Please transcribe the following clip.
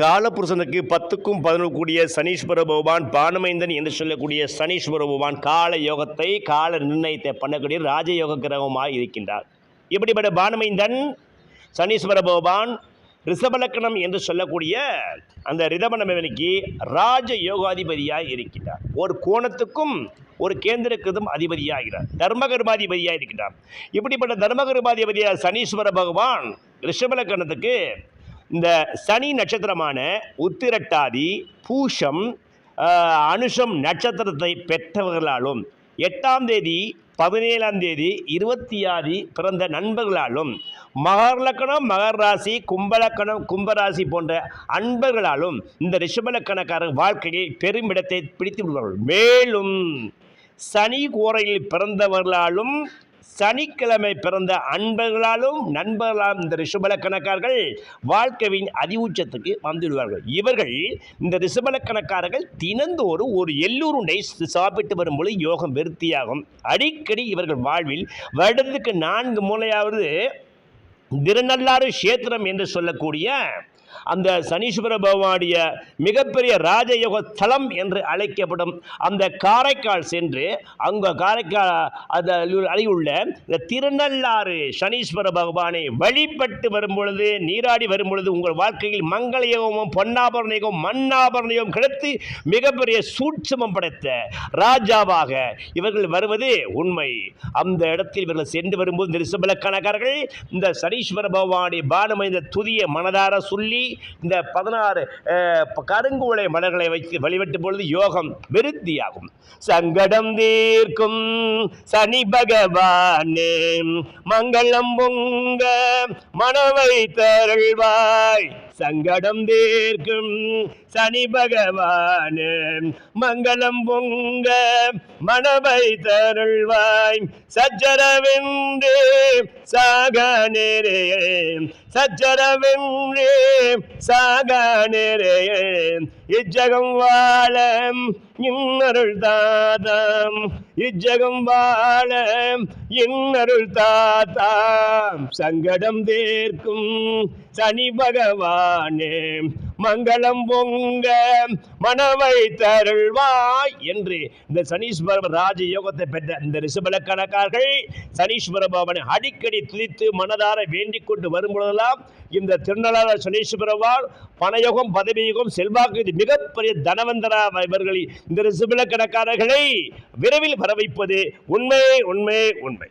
காலபுருஷனுக்கு பத்துக்கும் பதினொரு கூடிய சனீஸ்வர பகவான் பானமைந்தன் என்று சொல்லக்கூடிய சனீஸ்வர பகவான் கால யோகத்தை கால நிர்ணயத்தை பண்ணக்கூடிய ராஜயோக கிரகமாக இருக்கின்றார். இப்படிப்பட்ட பானமைந்தன் சனீஸ்வர பகவான் ரிஷபலக்கணம் என்று சொல்லக்கூடிய அந்த ரிதமனமனுக்கு ராஜ யோகாதிபதியாக இருக்கின்றார். ஒரு கோணத்துக்கும் ஒரு கேந்திரக்குதும் அதிபதியாகிறார். தர்மகர்மாதிபதியாக இருக்கின்றார். இப்படிப்பட்ட தர்மகர்மாதிபதியாக சனீஸ்வர பகவான் ரிஷபலக்கணத்துக்கு இந்த சனி நட்சத்திரமான உத்திரட்டாதி பூஷம் அனுஷம் நட்சத்திரத்தை பெற்றவர்களாலும் எட்டாம் தேதி பதினேழாம் தேதி இருபத்தி ஆறு பிறந்த நண்பர்களாலும் மகர் லக்கணம் மகர் ராசி கும்பலக்கணம் கும்பராசி போன்ற அன்பர்களாலும் இந்த ரிஷபலக்கணக்காரர் வாழ்க்கையில் பெருமிடத்தை பிடித்து விடுவார்கள். மேலும் சனி கோரையில் பிறந்தவர்களாலும் சனிக்கிழமை பிறந்த அன்பர்களாலும் நண்பர்களாலும் இந்த ரிஷபலக்கணக்காரர்கள் வாழ்க்கையின் அதிவுச்சத்துக்கு வந்துவிடுவார்கள். இவர்கள் இந்த ரிஷபலக்கணக்காரர்கள் தினந்தோறும் ஒரு எல்லூருண்டை சாப்பிட்டு வரும்பொழுது யோகம் விருத்தியாகும். அடிக்கடி இவர்கள் வாழ்வில் வருடத்துக்கு நான்கு மூலையாவது திருநள்ளாறு கஷேத்திரம் என்று சொல்லக்கூடிய அந்த சனீஸ்வர பகவானுடைய மிகப்பெரிய ராஜயோக தலம் என்று அழைக்கப்படும் அந்த காரைக்கால் சென்று அங்கே காரைக்கால் அந்த அருகிலுள்ள இந்த திருநள்ளாறு சனீஸ்வர பகவானை வழிபட்டு வரும்பொழுது நீராடி வரும்பொழுது உங்கள் வாழ்க்கையில் மங்கள யோகமும் பொன்னாபரண யோகம் மண்ணாபரண யோகம் கிடைத்து மிகப்பெரிய சூட்சமம் படைத்த ராஜாவாக இவர்கள் வருவது உண்மை. அந்த இடத்தில் இவர்கள் சென்று வரும்போது இந்த ரிஷபலக்கணக்காரர்கள் இந்த சனீஸ்வர பகவானுடைய பானமைந்த துதிய மனதார சொல்லி இந்த பதினாறு அஹ், கருங்குவளை மலர்களை வைத்து வழிபட்டும் பொழுது யோகம் விருத்தியாகும். சங்கடம் தீர்க்கும் சனி பகவானே மங்களம் பொங்க மனவை தருள்வாய். சங்கடம் தீர்க்கும் சனி பகவான் மங்களம் பொங்க மனவை தருள்வாய். சச்சரவென்று சாக நேரே சச்சரவென்று சாக நேரே. இச்சகம் வாழ இன்னருள் தாதாம் இச்சகம் வாழ இன்னருள் தாத்தாம் சங்கடம் தீர்க்கும் சனி பகவான் மங்களம் பொங்க மனவை தருள்வாய் என்று இந்த சனீஸ்வர ராஜ யோகத்தை பெற்ற இந்த ரிஷபலக்கணக்கார்கள் சனீஸ்வர பவனை அடிக்கடி துதித்து மனதார வேண்டிக் கொண்டு வரும்பொழுதெல்லாம் இந்த திருநள்ளாறு சனீஸ்வரவால் பணயோகம் பதவியோகம் செல்வாக்கு இது மிகப்பெரிய தனவந்தரா இவர்களை இந்த ரிஷபலக்கணக்காரர்களை விரைவில் வர வைப்பது உண்மை உண்மை உண்மை.